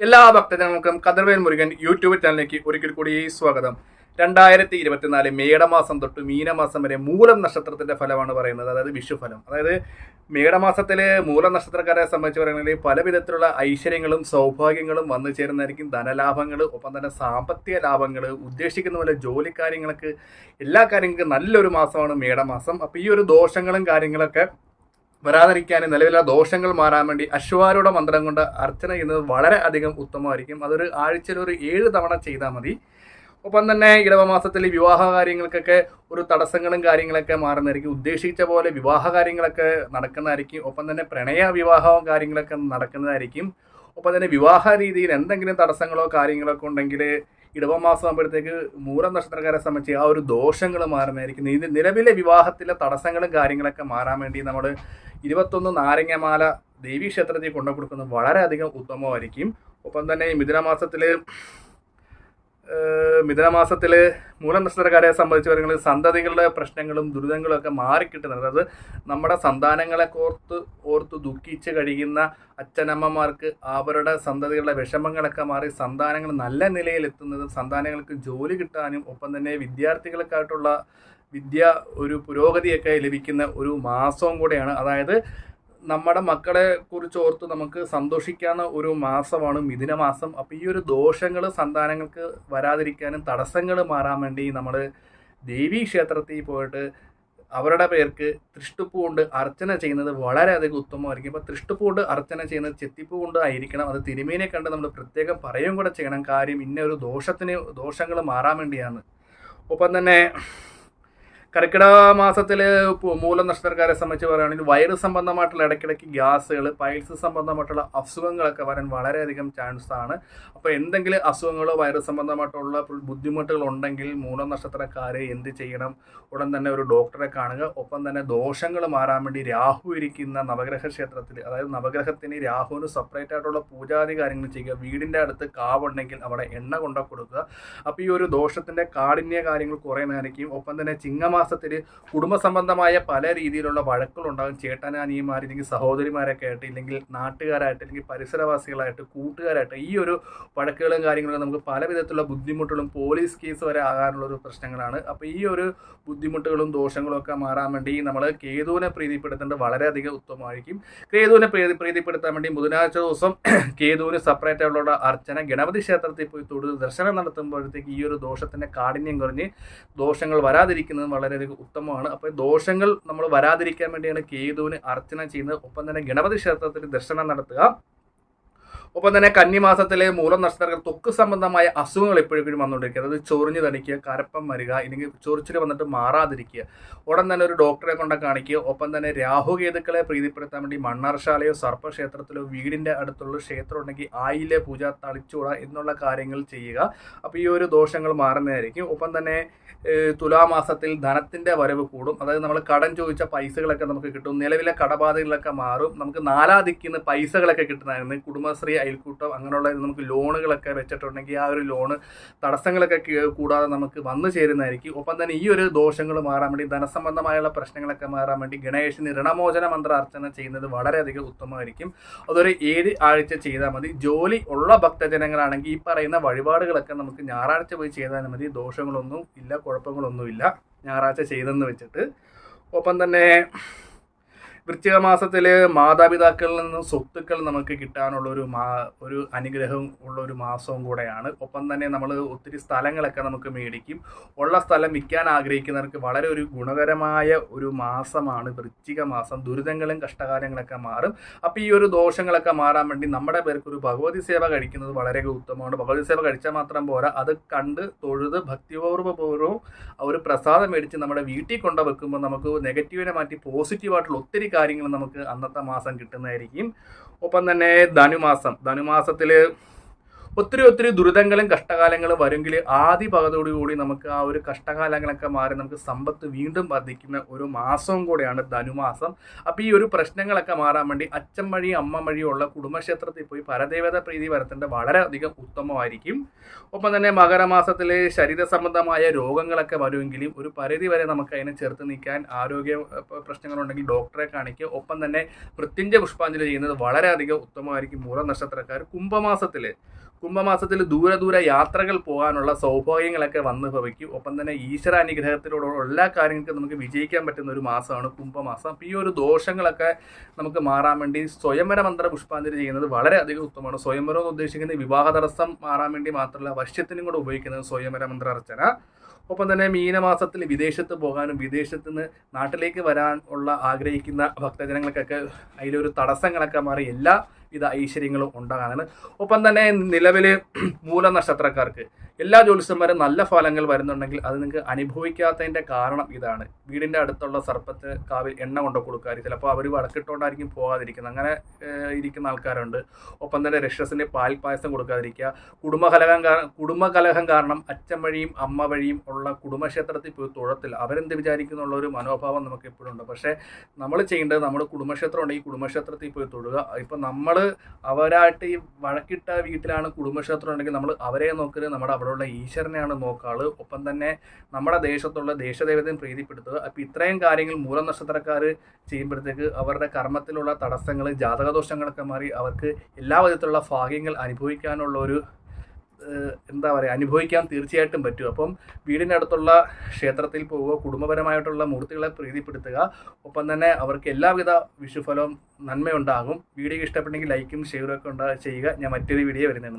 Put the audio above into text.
എല്ലാ ഭക്തജനങ്ങൾക്കും കതിർവേൽ മുരുകൻ യൂട്യൂബ് ചാനലിലേക്ക് ഒരിക്കൽ കൂടി സ്വാഗതം. രണ്ടായിരത്തി ഇരുപത്തിനാല് മേടമാസം തൊട്ട് മീനമാസം വരെ മൂലം നക്ഷത്രത്തിന്റെ ഫലമാണ് പറയുന്നത്. അതായത് വിഷുഫലം. അതായത് മേടമാസത്തിൽ മൂലം നക്ഷത്രക്കാരെ സംബന്ധിച്ച് പറയുകയാണെങ്കിൽ പല വിധത്തിലുള്ള ഐശ്വര്യങ്ങളും സൗഭാഗ്യങ്ങളും വന്നു ചേരുന്നതായിരിക്കും. ധനലാഭങ്ങൾ ഒപ്പം തന്നെ സാമ്പത്തിക ലാഭങ്ങൾ ഉദ്ദേശിക്കുന്ന പോലെ ജോലി കാര്യങ്ങൾക്ക് എല്ലാ കാര്യങ്ങൾക്കും നല്ലൊരു മാസമാണ് മേടമാസം. അപ്പോൾ ഈ ഒരു ദോഷങ്ങളും കാര്യങ്ങളൊക്കെ വരാതിരിക്കാനും നിലവിലെ ദോഷങ്ങൾ മാറാൻ വേണ്ടി അശ്വാരൂഢ മന്ത്രം കൊണ്ട് അർച്ചന ചെയ്യുന്നത് വളരെ അധികം ഉത്തമമായിരിക്കും. അതൊരു ആഴ്ചയിൽ ഒരു ഏഴ് തവണ ചെയ്താൽ മതി. ഒപ്പം തന്നെ ഇടവമാസത്തിൽ വിവാഹ കാര്യങ്ങൾക്കൊക്കെ ഒരു തടസ്സങ്ങളും കാര്യങ്ങളൊക്കെ മാറുന്നതായിരിക്കും. ഉദ്ദേശിച്ച പോലെ വിവാഹ കാര്യങ്ങളൊക്കെ നടക്കുന്നതായിരിക്കും. ഒപ്പം തന്നെ പ്രണയ വിവാഹവും കാര്യങ്ങളൊക്കെ നടക്കുന്നതായിരിക്കും. ഒപ്പം തന്നെ വിവാഹ രീതിയിൽ എന്തെങ്കിലും തടസ്സങ്ങളോ കാര്യങ്ങളോ ഒക്കെ ഉണ്ടെങ്കിൽ ഇടവമാസം ആകുമ്പോഴത്തേക്ക് മൂലം നക്ഷത്രക്കാരെ സംബന്ധിച്ച് ആ ഒരു ദോഷങ്ങൾ മാറുന്നതായിരിക്കും ഇത് നിലവിലെ വിവാഹത്തിലെ തടസ്സങ്ങളും കാര്യങ്ങളൊക്കെ മാറാൻ വേണ്ടി നമ്മൾ ഇരുപത്തൊന്ന് നാരങ്ങമാല ദേവീ ക്ഷേത്രത്തിൽ കൊണ്ടു കൊടുക്കുന്നത് വളരെയധികം ഉത്തമമായിരിക്കും. ഒപ്പം തന്നെ ഈ മിഥുനമാസത്തിൽ മിഥുനമാസത്തിൽ മൂലം നക്ഷത്രക്കാരെ സംബന്ധിച്ച് പറയുന്നത് സന്തതികളുടെ പ്രശ്നങ്ങളും ദുരിതങ്ങളും ഒക്കെ മാറിക്കിട്ടുന്നത്. അത് നമ്മുടെ സന്താനങ്ങളെ കോർത്ത് ഓർത്ത് ദുഃഖിച്ച് കഴിയുന്ന അച്ഛനമ്മമാർക്ക് അവരുടെ സന്തതികളുടെ വിഷമങ്ങളൊക്കെ മാറി സന്താനങ്ങൾ നല്ല നിലയിൽ എത്തുന്നതും സന്താനങ്ങൾക്ക് ജോലി കിട്ടാനും ഒപ്പം തന്നെ വിദ്യാർത്ഥികൾക്കായിട്ടുള്ള വിദ്യ ഒരു പുരോഗതിയൊക്കെ ലഭിക്കുന്ന ഒരു മാസവും കൂടെയാണ്. അതായത് നമ്മുടെ മക്കളെ കുറിച്ച് ഓർത്ത് നമുക്ക് സന്തോഷിക്കാവുന്ന ഒരു മാസമാണ് മിഥുന മാസം. അപ്പോൾ ഈ ഒരു ദോഷങ്ങൾ സന്താനങ്ങൾക്ക് വരാതിരിക്കാനും തടസ്സങ്ങൾ മാറാൻ വേണ്ടി നമ്മൾ ദേവീ ക്ഷേത്രത്തിൽ പോയിട്ട് അവരുടെ പേർക്ക് തൃഷ്ടുപ്പ് കൊണ്ട് അർച്ചന ചെയ്യുന്നത് വളരെയധികം ഉത്തമമായിരിക്കും. അപ്പോൾ തൃഷ്ടിപ്പ് കൊണ്ട് അർച്ചന ചെയ്യുന്നത് ചെത്തിപ്പ് കൊണ്ട് ആയിരിക്കണം. അത് തിരുമേനെ കണ്ട് നമ്മൾ പ്രത്യേകം പറയും കൂടെ ചെയ്യണം. കാര്യം ഇന്ന ഒരു ദോഷത്തിന് ദോഷങ്ങൾ മാറാൻ വേണ്ടിയാണ്. ഒപ്പം തന്നെ കർക്കിടക മാസത്തിൽ മൂലം നക്ഷത്രക്കാരെ സംബന്ധിച്ച് പറയുകയാണെങ്കിൽ വയറ് സംബന്ധമായിട്ടുള്ള ഇടയ്ക്കിടയ്ക്ക് ഗ്യാസുകൾ പൈൽസ് സംബന്ധമായിട്ടുള്ള അസുഖങ്ങളൊക്കെ വരാൻ വളരെയധികം ചാൻസ് ആണ് അപ്പോൾ എന്തെങ്കിലും അസുഖങ്ങളോ വയറ് സംബന്ധമായിട്ടുള്ള ബുദ്ധിമുട്ടുകൾ ഉണ്ടെങ്കിൽ മൂലം നക്ഷത്രക്കാർ എന്ത് ചെയ്യണം? ഉടൻ തന്നെ ഒരു ഡോക്ടറെ കാണുക. ഒപ്പം തന്നെ ദോഷങ്ങൾ മാറാൻ വേണ്ടി രാഹു ഇരിക്കുന്ന നവഗ്രഹ ക്ഷേത്രത്തിൽ അതായത് നവഗ്രഹത്തിന് രാഹുവിന് സെപ്പറേറ്റ് ആയിട്ടുള്ള പൂജാതി കാര്യങ്ങൾ ചെയ്യുക. വീടിന്റെ അടുത്ത് കാവുണ്ടെങ്കിൽ അവിടെ എണ്ണ കൊണ്ട കൊടുക്കുക. അപ്പോൾ ഈ ഒരു ദോഷത്തിന്റെ കാഠിന്യ കാര്യങ്ങൾ കുറയുന്നതായിരിക്കും. ഒപ്പം തന്നെ ചിങ്ങമാസം മാസത്തിൽ കുടുംബ സംബന്ധമായ പല രീതിയിലുള്ള വഴക്കുകളുണ്ടാകും. ചേട്ടനാനിയന്മാർ ഇല്ലെങ്കിൽ സഹോദരിമാരൊക്കെ ആയിട്ട് ഇല്ലെങ്കിൽ നാട്ടുകാരായിട്ട് അല്ലെങ്കിൽ പരിസരവാസികളായിട്ട് കൂട്ടുകാരായിട്ട് ഈ ഒരു വഴക്കുകളും കാര്യങ്ങളും നമുക്ക് പല വിധത്തിലുള്ള ബുദ്ധിമുട്ടുകളും പോലീസ് കേസ് വരെ ആകാനുള്ള ഒരു പ്രശ്നങ്ങളാണ്. അപ്പോൾ ഈ ഒരു ബുദ്ധിമുട്ടുകളും ദോഷങ്ങളും ഒക്കെ മാറാൻ വേണ്ടി നമ്മൾ കേതുവിനെ പ്രീതിപ്പെടുത്തേണ്ടത് വളരെയധികം ഉത്തമമായിരിക്കും. കേതുവിനെ പ്രീതി പ്രീതിപ്പെടുത്താൻ വേണ്ടി ബുധനാഴ്ച ദിവസം കേതുവിന് സെപ്പറേറ്റ് ആയിട്ടുള്ള അർച്ചന ഗണപതി ക്ഷേത്രത്തിൽ പോയി തൊടുത്ത് ദർശനം നടത്തുമ്പോഴത്തേക്ക് ഈ ഒരു ദോഷത്തിന്റെ കാഠിന്യം കുറഞ്ഞ് ദോഷങ്ങൾ വരാതിരിക്കുന്നത് വളരെ വളരെയധികം ഉത്തമമാണ്. അപ്പോൾ ദോഷങ്ങൾ നമ്മൾ വരാതിരിക്കാൻ വേണ്ടിയാണ് കേതുവിന് അർച്ചന ചെയ്യുന്നത്. ഒപ്പം തന്നെ ഗണപതി ക്ഷേത്രത്തിൽ ദർശനം നടത്തുക. ഒപ്പം തന്നെ കന്നിമാസത്തിലെ മൂലം നക്ഷത്രങ്ങൾ തൊക്ക് സംബന്ധമായ അസുഖങ്ങൾ എപ്പോഴും വന്നുകൊണ്ടിരിക്കുക അതായത് ചൊറിഞ്ഞു തണിക്കുക കരപ്പം വരിക ഇല്ലെങ്കിൽ ചൊറിച്ചിൽ വന്നിട്ട് മാറാതിരിക്കുക. ഉടൻ തന്നെ ഒരു ഡോക്ടറെ കൊണ്ട് കാണിക്കുക. ഒപ്പം തന്നെ രാഹുകേതുക്കളെ പ്രീതിപ്പെടുത്താൻ വേണ്ടി മണ്ണാർശാലയോ സർപ്പക്ഷേത്രത്തിലോ വീടിന്റെ അടുത്തുള്ള ക്ഷേത്രം ഉണ്ടെങ്കിൽ ആയിലെ പൂജ തളിച്ചൂട എന്നുള്ള കാര്യങ്ങൾ ചെയ്യുക. അപ്പോൾ ഈ ഒരു ദോഷങ്ങൾ മാറുന്നതായിരിക്കും. ഒപ്പം തന്നെ തുലാമാസത്തിൽ ധനത്തിന്റെ വരവ് കൂടും. അതായത് നമ്മൾ കടം ചോദിച്ച പൈസകളൊക്കെ നമുക്ക് കിട്ടും. നിലവിലെ കടബാധകളൊക്കെ മാറും. നമുക്ക് നാലാ ദിക്കിന്ന് പൈസകളൊക്കെ കിട്ടുന്നതായിരുന്നു. കുടുംബശ്രീ അയൽക്കൂട്ടം അങ്ങനെയുള്ള നമുക്ക് ലോണുകളൊക്കെ വെച്ചിട്ടുണ്ടെങ്കിൽ ആ ഒരു ലോണ് തടസ്സങ്ങളൊക്കെ കൂടാതെ നമുക്ക് വന്നു ചേരുന്നതായിരിക്കും. ഒപ്പം തന്നെ ഈ ഒരു ദോഷങ്ങൾ മാറാൻ വേണ്ടി ധനസംബന്ധമായുള്ള പ്രശ്നങ്ങളൊക്കെ മാറാൻ വേണ്ടി ഗണേശന് ഋണമോചന മന്ത്രാർച്ചന ചെയ്യുന്നത് വളരെയധികം ഉത്തമമായിരിക്കും. അതൊരു ഏഴ് ആഴ്ച ചെയ്താൽ മതി. ജോലി ഉള്ള ഭക്തജനങ്ങളാണെങ്കിൽ ഈ പറയുന്ന വഴിപാടുകളൊക്കെ നമുക്ക് ഞായറാഴ്ച പോയി ചെയ്താൽ മതി. ദോഷങ്ങളൊന്നും ഇല്ല കുഴപ്പങ്ങളൊന്നുമില്ല ഞായറാഴ്ച ചെയ്തെന്ന് വെച്ചിട്ട്. ഒപ്പം തന്നെ വൃശ്ചിക മാസത്തിൽ മാതാപിതാക്കളിൽ നിന്നും സ്വത്തുക്കൾ നമുക്ക് കിട്ടാനുള്ള ഒരു മാ ഒരു അനുഗ്രഹം ഉള്ള ഒരു മാസവും കൂടെയാണ്. ഒപ്പം തന്നെ നമ്മൾ ഒത്തിരി സ്ഥലങ്ങളൊക്കെ നമുക്ക് മേടിക്കും. ഉള്ള സ്ഥലം വിൽക്കാൻ ആഗ്രഹിക്കുന്നവർക്ക് വളരെ ഒരു ഗുണകരമായ ഒരു മാസമാണ്. വൃശ്ചിക മാസം. ദുരിതങ്ങളും കഷ്ടകാലങ്ങളൊക്കെ മാറും. അപ്പോൾ ഈ ഒരു ദോഷങ്ങളൊക്കെ മാറാൻ വേണ്ടി നമ്മുടെ പേർക്ക് ഒരു ഭഗവതി സേവ കഴിക്കുന്നത് വളരെ ഉത്തമമാണ്. ഭഗവതി സേവ കഴിച്ചാൽ മാത്രം പോരാ. അത് കണ്ട് തൊഴുത് ഭക്തിപൂർവപൂർവം ഒരു പ്രസാദം മേടിച്ച് നമ്മുടെ വീട്ടിൽ കൊണ്ടുവെക്കുമ്പോൾ നമുക്ക് നെഗറ്റീവിനെ മാറ്റി പോസിറ്റീവായിട്ടുള്ള ഒത്തിരി കാര്യങ്ങൾ നമുക്ക് അന്നത്തെ മാസം കിട്ടുന്നതായിരിക്കും. ഒപ്പം തന്നെ ധനുമാസം. ധനുമാസത്തിൽ ഒത്തിരി ഒത്തിരി ദുരിതങ്ങളും കഷ്ടകാലങ്ങളും വരുമെങ്കിൽ ആദ്യ പകതോടുകൂടി നമുക്ക് ആ ഒരു കഷ്ടകാലങ്ങളൊക്കെ മാറി നമുക്ക് സമ്പത്ത് വീണ്ടും വർദ്ധിക്കുന്ന ഒരു മാസവും കൂടെയാണ് ധനുമാസം. അപ്പോൾ ഈ ഒരു പ്രശ്നങ്ങളൊക്കെ മാറാൻ വേണ്ടി അച്ഛൻ വഴി അമ്മ വഴിയുള്ള കുടുംബക്ഷേത്രത്തിൽ പോയി പരദേവത പ്രീതി വരത്തേണ്ടത് വളരെ അധികം ഉത്തമമായിരിക്കും. ഒപ്പം തന്നെ മകരമാസത്തിലെ ശരീര സംബന്ധമായ രോഗങ്ങളൊക്കെ വരുമെങ്കിലും ഒരു പരിധി വരെ നമുക്ക് അതിനെ ചെറുത്ത് നീക്കാൻ ആരോഗ്യ പ്രശ്നങ്ങളുണ്ടെങ്കിൽ ഡോക്ടറെ കാണിക്കുക. ഒപ്പം തന്നെ മൃത്യുഞ്ജ പുഷ്പാഞ്ജലി ചെയ്യുന്നത് വളരെയധികം ഉത്തമമായിരിക്കും മൂല നക്ഷത്രക്കാർ കുംഭമാസത്തിൽ കുംഭമാസത്തിൽ ദൂരെ ദൂരെ യാത്രകൾ പോകാനുള്ള സൗഭാഗ്യങ്ങളൊക്കെ വന്ന് ഭവിക്കും. ഒപ്പം തന്നെ ഈശ്വര അനുഗ്രഹത്തിലൂടെ എല്ലാ കാര്യങ്ങൾക്കും നമുക്ക് വിജയിക്കാൻ പറ്റുന്ന ഒരു മാസമാണ് കുംഭമാസം. അപ്പോൾ ഈ ഒരു ദോഷങ്ങളൊക്കെ നമുക്ക് മാറാൻ വേണ്ടി സ്വയംവര മന്ത്ര പുഷ്പാഞ്ജലി ചെയ്യുന്നത് വളരെ അധികം ഉത്തമമാണ്. സ്വയംവരം എന്ന് ഉദ്ദേശിക്കുന്നത് വിവാഹ തടസ്സം മാറാൻ വേണ്ടി മാത്രമല്ല വശ്യത്തിനും കൂടെ ഉപയോഗിക്കുന്നത് സ്വയംവര മന്ത്ര അർച്ചന. ഒപ്പം തന്നെ മീനമാസത്തിൽ വിദേശത്ത് പോകാനും വിദേശത്ത് നിന്ന് നാട്ടിലേക്ക് വരാൻ ഉള്ള ആഗ്രഹിക്കുന്ന ഭക്തജനങ്ങൾക്കൊക്കെ അതിലൊരു തടസ്സങ്ങളൊക്കെ മാറി എല്ലാ വിധ ഐശ്വര്യങ്ങളും ഉണ്ടാകാനാണ്. ഒപ്പം തന്നെ നിലവിൽ മൂല നക്ഷത്രക്കാർക്ക് എല്ലാ ജ്യോത്സ്യന്മാരും നല്ല ഫലങ്ങൾ വരുന്നുണ്ടെങ്കിൽ അത് നിങ്ങൾക്ക് അനുഭവിക്കാത്തതിന്റെ കാരണം ഇതാണ്. വീടിന്റെ അടുത്തുള്ള സർപ്പത്ത് കാവിൽ എണ്ണ കൊണ്ട് കൊടുക്കാറ് ചിലപ്പോൾ അവർ വടക്കിട്ടുകൊണ്ടായിരിക്കും പോകാതിരിക്കുന്നത്. അങ്ങനെ ഇരിക്കുന്ന ആൾക്കാരുണ്ട്. ഒപ്പം തന്നെ രക്ഷസിന്റെ പാൽ പായസം കൊടുക്കാതിരിക്കുക. കുടുംബകലഹം കാരണം കുടുംബകലഹം കാരണം അച്ഛൻ വഴിയും അമ്മ വഴിയും ഉള്ള കുടുംബക്ഷേത്രത്തിൽ പോയി തൊഴത്തില്ല. അവരെന്ത് വിചാരിക്കുന്നുള്ള ഒരു മനോഭാവം നമുക്ക് എപ്പോഴും ഉണ്ട്. പക്ഷേ നമ്മൾ ചെയ്യേണ്ടത് നമ്മുടെ കുടുംബക്ഷേത്രം ഉണ്ടെങ്കിൽ കുടുംബക്ഷേത്രത്തിൽ പോയി തൊഴുക. ഇപ്പം നമ്മൾ അവരായിട്ട് ഈ വഴക്കിട്ട വീട്ടിലാണ് കുടുംബക്ഷേത്രം ഉണ്ടെങ്കിൽ നമ്മൾ അവരെ നോക്കരുത് നമ്മുടെ അവിടെയുള്ള ഈശ്വരനെയാണ് നോക്കാൾ ഒപ്പം തന്നെ നമ്മുടെ ദേശത്തുള്ള ദേശദേവതയും പ്രീതിപ്പെടുത്തുക. അപ്പം ഇത്രയും കാര്യങ്ങൾ മൂലം നക്ഷത്രക്കാർ ചെയ്യുമ്പോഴത്തേക്ക് അവരുടെ കർമ്മത്തിലുള്ള തടസ്സങ്ങൾ ജാതകദോഷങ്ങളൊക്കെ മാറി അവർക്ക് എല്ലാ വിധത്തിലുള്ള ഭാഗ്യങ്ങൾ അനുഭവിക്കാനുള്ള ഒരു എന്താ പറയുക അനുഭവിക്കാൻ തീർച്ചയായിട്ടും പറ്റും. അപ്പം വീടിനടുത്തുള്ള ക്ഷേത്രത്തിൽ പോവുക കുടുംബപരമായിട്ടുള്ള മൂർത്തികളെ പ്രീതിപ്പെടുത്തുക ഒപ്പം തന്നെ അവർക്ക് എല്ലാവിധ വിഷുഫലവും നന്മയുണ്ടാകും. വീഡിയോ ഇഷ്ടപ്പെട്ടെങ്കിൽ ലൈക്കും ഷെയറും ഒക്കെ ഉണ്ടാ ചെയ്യുക. ഞാൻ മറ്റൊരു വീഡിയോ വരുന്നതാണ്